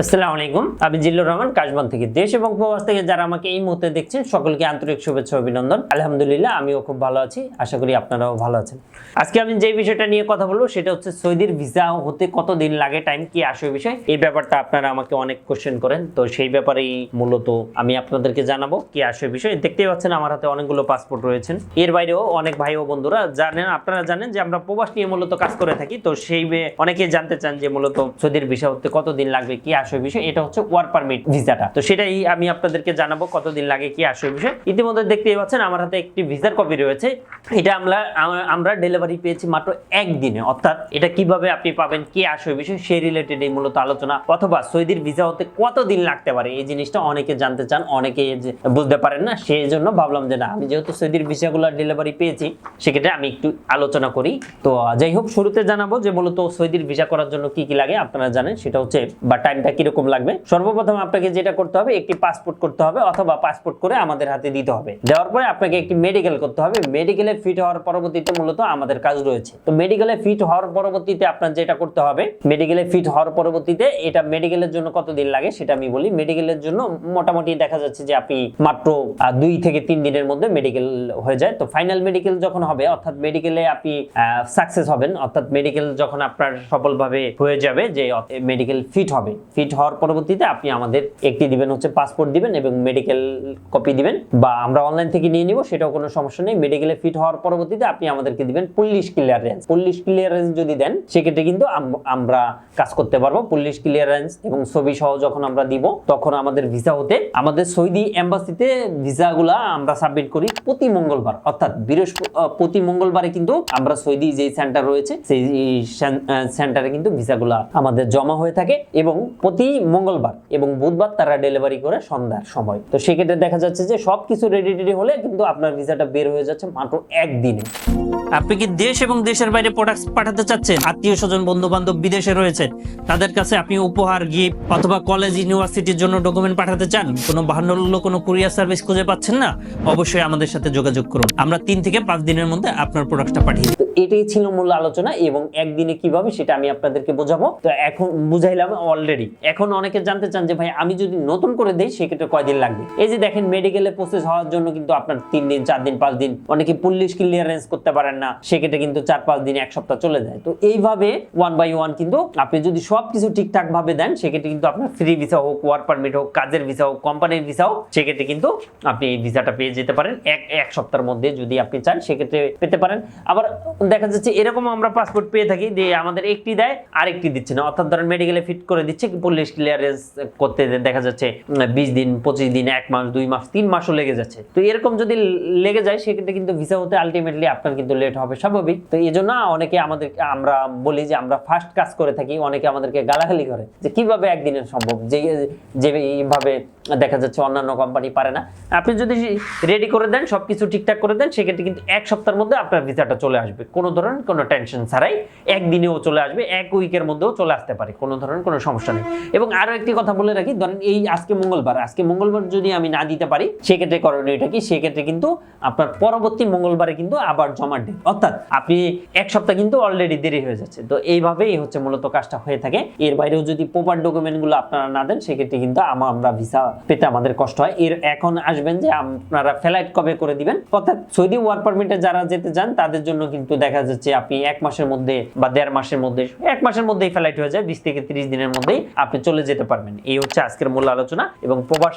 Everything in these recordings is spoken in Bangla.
আসসালামু আলাইকুম। আমি জিল্লুর রহমান, কাশবান থেকে দেশ এবং প্রবাস থেকে যারা আমাকে এই মুহূর্তে দেখছেন, সকলকে আন্তরিক শুভেচ্ছা, অভিনন্দন। আলহামদুলিল্লাহ, আমিও খুব ভালো আছি। আশা করি আপনারাও ভালো আছেন। আজকে আমি যে বিষয়টা নিয়ে কথা বলব, সেটা হচ্ছে সৌদির ভিসা হতে কত দিন লাগে টাইম কি আসে বিষয়, এই ব্যাপারটা আপনারা আমাকে অনেক কোশ্চেন করেন। তো সেই ব্যাপারেই মূলত আমি আপনাদেরকে জানাব কি আসে বিষয়। দেখতেই পাচ্ছেন, আমার হাতে অনেকগুলো পাসপোর্ট রয়েছেন। এর বাইরেও অনেক ভাই ও বন্ধুরা জানেন, আপনারা জানেন যে আমরা প্রবাস নিয়ে মূলত কাজ করে থাকি। তো সেই অনেকেই জানতে চান যে মূলত সৌদির ভিসা হতে কতদিন লাগবে, কি আসে বিষয়, এটা হচ্ছে ওয়ার্ক পারমিট ভিসাটা। তো সেটাই আমি আপনাদেরকে জানাব, কতদিন লাগে কি আসে বিষয়। ইতিমধ্যে দেখতেই পাচ্ছেন আমার হাতে একটি ভিসার কপি রয়েছে। এটা আমরা আমরা ডেলিভারি পেয়েছি মাত্র একদিনে। অর্থাৎ এটা কীভাবে আপনি পাবেন, কি আসে বিষয়, সেই রিলেটেড এই মূলত আলোচনা। অথবা সৌদির ভিসা হতে কতদিন লাগতে পারে, এই জিনিসটা অনেকে জানতে চান, অনেকে বুঝতে পারেন না, সেই জন্য ভাবলাম যে না, আমি যেহেতু সৌদির ভিসাগুলো ডেলিভারি পেয়েছি, সেক্ষেত্রে আমি একটু আলোচনা করি। তো, যাই হোক, শুরুতে জানাব যে মূলত সৌদির ভিসা করার জন্য কি কি লাগে, আপনারা জানেন, সেটা হচ্ছে বা টাইমটা কীরকম লাগবে? সর্বপ্রথম আপনাকে যেটা করতে হবে, একটি পাসপোর্ট করতে হবে অথবা পাসপোর্ট করে আমাদের হাতে দিতে হবে। দেওয়ার পরে আপনাকে একটি মেডিকেল করতে হবে। মেডিকেলে ফিট হওয়ার পরবর্তীতে মূলত আমাদের কাজ রয়েছে। তো মেডিকেলে ফিট হওয়ার পরবর্তীতে আপনার যেটা করতে হবে মেডিকেলে ফিট হওয়ার পরবর্তীতে এটা মেডিকেলের জন্য কতদিন লাগে সেটা আমি বলি। মেডিকেলের জন্য মোটামুটি দেখা যাচ্ছে যে আপনি মাত্র দুই থেকে তিন দিনের মধ্যে মেডিকেল হয়ে যায়। তো ফাইনাল মেডিকেল যখন হবে, অর্থাৎ মেডিকেলে আপনি সাকসেস হবেন, অর্থাৎ মেডিকেল যখন আপনার সফলভাবে হয়ে যাবে যে মেডিকেল ফিট হবে। ফিট হওয়ার পরবর্তীতে আপনি আমাদের একটি দিবেন, হচ্ছে পাসপোর্ট দিবেন এবং মেডিকেল কপি দিবেন বা আমরা অনলাইন থেকে নিয়ে নিব, সেটাও কোনো সমস্যা নেই। মেডিকেলে ফিট হওয়ার পরবর্তীতে আপনি আমাদেরকে দিবেন পুলিশ ক্লিয়ারেন্স পুলিশ ক্লিয়ারেন্স যদি দেন, সেক্ষেত্রে কিন্তু আম- আমরা কাজ করতে পারব। পুলিশ ক্লিয়ারেন্স এবং ছবি সহ যখন আমরা দিব, তখন আমাদের ভিসা হতে, আমাদের সৌদি এম্বাসিতে ভিসাগুলা আমরা সাবমিট করি প্রতি মঙ্গলবার। অর্থাৎ বৃহস্পতি প্রতি মঙ্গলবারে কিন্তু আমরা সৌদি যে সেন্টার রয়েছে, সেই সেন্টারে কিন্তু ভিসাগুলা আমাদের জমা হয়ে থাকে এবং প্রতি মঙ্গলবার এবং বুধবার তারা ডেলিভারি করে সন্ধ্যার সময়। তো সেক্ষেত্রে দেখা যাচ্ছে যে সবকিছু রেডি টেডি হলে কিন্তু আপনার ভিসাটা বের হয়ে যাচ্ছে মাত্র একদিনে। আপনি কি দেশ এবং দেশের বাইরে প্রোডাক্ট পাঠাতে চাচ্ছেন? আত্মীয় স্বজন বন্ধু বান্ধব বিদেশে রয়েছে। তাদের কাছে আপনি উপহার গিফট অথবা কলেজ ইউনিভার্সিটির জন্য ডকুমেন্ট পাঠাতে চান? কোনো বাহান্ন কোনো কুরিয়ার সার্ভিস খুঁজে পাচ্ছেন না? অবশ্যই আমাদের সাথে যোগাযোগ করুন। আমরা তিন থেকে পাঁচ দিনের মধ্যে আপনার প্রোডাক্টটা পাঠিয়ে দিই। তো এটাই ছিল মূল আলোচনা এবং একদিনে কীভাবে সেটা আমি আপনাদেরকে বোঝাবো। তো এখন বুঝাইলাম অলরেডি এখন অনেকে জানতে চান যে ভাই, আমি যদি নতুন করে দেই, সেক্ষেত্রে কয়দিন লাগবে? এই যে দেখেন মেডিকেলে প্রসেস হওয়ার জন্য কিন্তু আপনার তিন দিন, চার দিন, পাঁচ দিন, অনেকে পুলিশ ক্লিয়ারেন্স করতে পারেন না, সেক্ষেত্রে কিন্তু চার, পাঁচ দিন এক সপ্তাহ চলে যায়। তো এইভাবে ওয়ান বাই ওয়ান কিন্তু আপনি যদি সব কিছু ঠিকঠাক ভাবে দেন, সেক্ষেত্রে কিন্তু আপনার ফ্রি ভিসা হোক ওয়ার্ক পারমিট হোক, কাজের ভিসা হোক কোম্পানির ভিসা হোক, সেক্ষেত্রে কিন্তু আপনি এই ভিসাটা পেয়ে যেতে পারেন। এক এক সপ্তাহের মধ্যে যদি আপনি চান, সেক্ষেত্রে পেতে পারেন। আবার দেখা যাচ্ছে, এরকম আমরা পাসপোর্ট পেয়ে থাকি যে আমাদের একটি দেয়, আরেকটি দিচ্ছে না। অর্থাৎ ধরেন মেডিকেলে ফিট করে দিচ্ছে পুলিশ ক্লিয়ারেন্স করতে দেখা যাচ্ছে বিশ দিন, পঁচিশ দিন, এক মাস, দুই মাস, তিন মাসও লেগে যাচ্ছে। তো এরকম যদি লেগে যায়, সেক্ষেত্রে কিন্তু ভিসা হতে আলটিমেটলি আপনার কিন্তু লেট হবে স্বাভাবিক। তো এই জন্য অনেকে আমাদের, আমরা বলি যে আমরা ফার্স্ট কাজ করে থাকি, অনেকে আমাদেরকে গালাগালি করে যে কীভাবে একদিনের সম্ভব? যে যেভাবে দেখা যাচ্ছে অন্যান্য কোম্পানি পারে না। আপনি যদি রেডি করে দেন, সবকিছু ঠিকঠাক করে দেন, সেক্ষেত্রে কিন্তু এক সপ্তাহের মধ্যে আপনার ভিসাটা চলে আসবে। কোনো ধরনের কোনো টেনশন ছাড়াই একদিনেও চলে আসবে, এক উইকের মধ্যেও চলে আসতে পারে। কোনো ধরনের কোনো সমস্যা নেই। এবং আরও একটি কথা বলে রাখি, ধরেন এই আজকে মঙ্গলবার আজকে মঙ্গলবার যদি আমি না দিতে পারি, সেক্ষেত্রে করণীয়টা কি? সেক্ষেত্রে কিন্তু আপনার পরবর্তী মঙ্গলবারে কিন্তু আবার জমা ডেট অর্থাৎ আপনি এক সপ্তাহ কিন্তু অলরেডি দেরি হয়ে যাচ্ছে। তো এইভাবেই হচ্ছে মূলত কাজটা হয়ে থাকে। এর বাইরেও যদি প্রপার ডকুমেন্টগুলো আপনারা না দেন, সেক্ষেত্রে কিন্তু আমা- আমরা ভিসা পেতে আমাদের কষ্ট হয়। এর এখন আসবেন যে আপনারা ফ্লাইট কবে করে দিবেন? অর্থাৎ সৌদি ওয়ার্ক পারমিটে যারা যেতে চান, তাদের জন্য কিন্তু দেখা যাচ্ছে আপনি এক মাসের মধ্যে বা দেড় মাসের মধ্যে, এক মাসের মধ্যেই ফ্লাইট হয়ে যায়, বিশ থেকে তিরিশ দিনের মধ্যেই। আপনি চলে যেতে পারবেন। এই হচ্ছে আজকের মূল আলোচনা এবং প্রবাস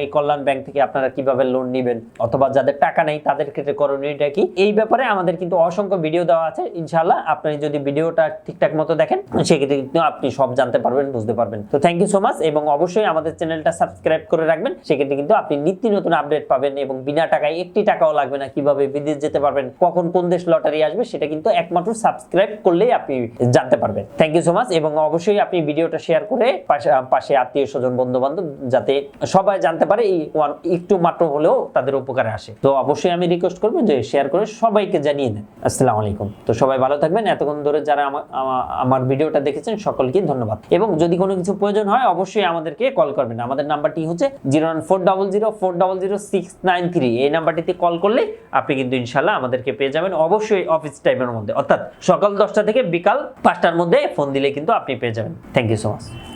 এই কল্যাণ ব্যাংক থেকে আপনারা কীভাবে লোন নেবেন অথবা যাদের টাকা নেই তাদের ক্ষেত্রে করণীয়টা কি? এই ব্যাপারে আমাদের কিন্তু অসংখ্য ভিডিও দেওয়া আছে। ইনশাআল্লাহ আপনি যদি ভিডিওটা ঠিকঠাক মতো দেখেন, সেক্ষেত্রে কিন্তু আপনি সব জানতে পারবেন, বুঝতে পারবেন। তো থ্যাংক ইউ সো মাচ এবং অবশ্যই আমাদের চ্যানেলটা সাবস্ক্রাইব করে রাখবেন। সেক্ষেত্রে কিন্তু আপনি নিত্য নতুন আপডেট পাবেন এবং বিনা টাকায় একটি টাকাও লাগবে না কীভাবে বিদেশ যেতে পারবেন, কখন কোন দেশ লটারি আসবে সেটা কিন্তু একমাত্র সাবস্ক্রাইব করলেই আপনি জানতে পারবেন। থ্যাংক ইউ সো মাচ এবং অবশ্যই আপনি ভিডিওটা শেয়ার করে পাশে পাশে আত্মীয় স্বজন বন্ধু বান্ধব যাতে সবাই জানতে পারে এই একটু মাত্র হলেও তাদের উপকারে আসে। তো অবশ্যই আমি রিকোয়েস্ট করব যে শেয়ার করে সবাইকে জানিয়ে দেন। আসসালামু আলাইকুম। তো সবাই ভালো থাকবেন। এতক্ষণ ধরে যারা আমা- আমা- আমার ভিডিওটা দেখেছেন, সকলকে ধন্যবাদ। এবং যদি কোনো কিছু প্রয়োজন হয়, অবশ্যই আমাদেরকে কল করবেন। আমাদের নাম্বারটি হচ্ছে zero one four double zero, four double zero, six nine three. এই নাম্বারটিতে কল করলে আপনি কিন্তু ইনশাল্লাহ আমাদেরকে পেয়ে যাবেন অবশ্যই অফিস টাইমের মধ্যে। অর্থাৎ সকাল দশটা থেকে বিকাল পাঁচটার মধ্যে ফোন দিলে কিন্তু আপনি পেয়ে যাবেন। Thank you so much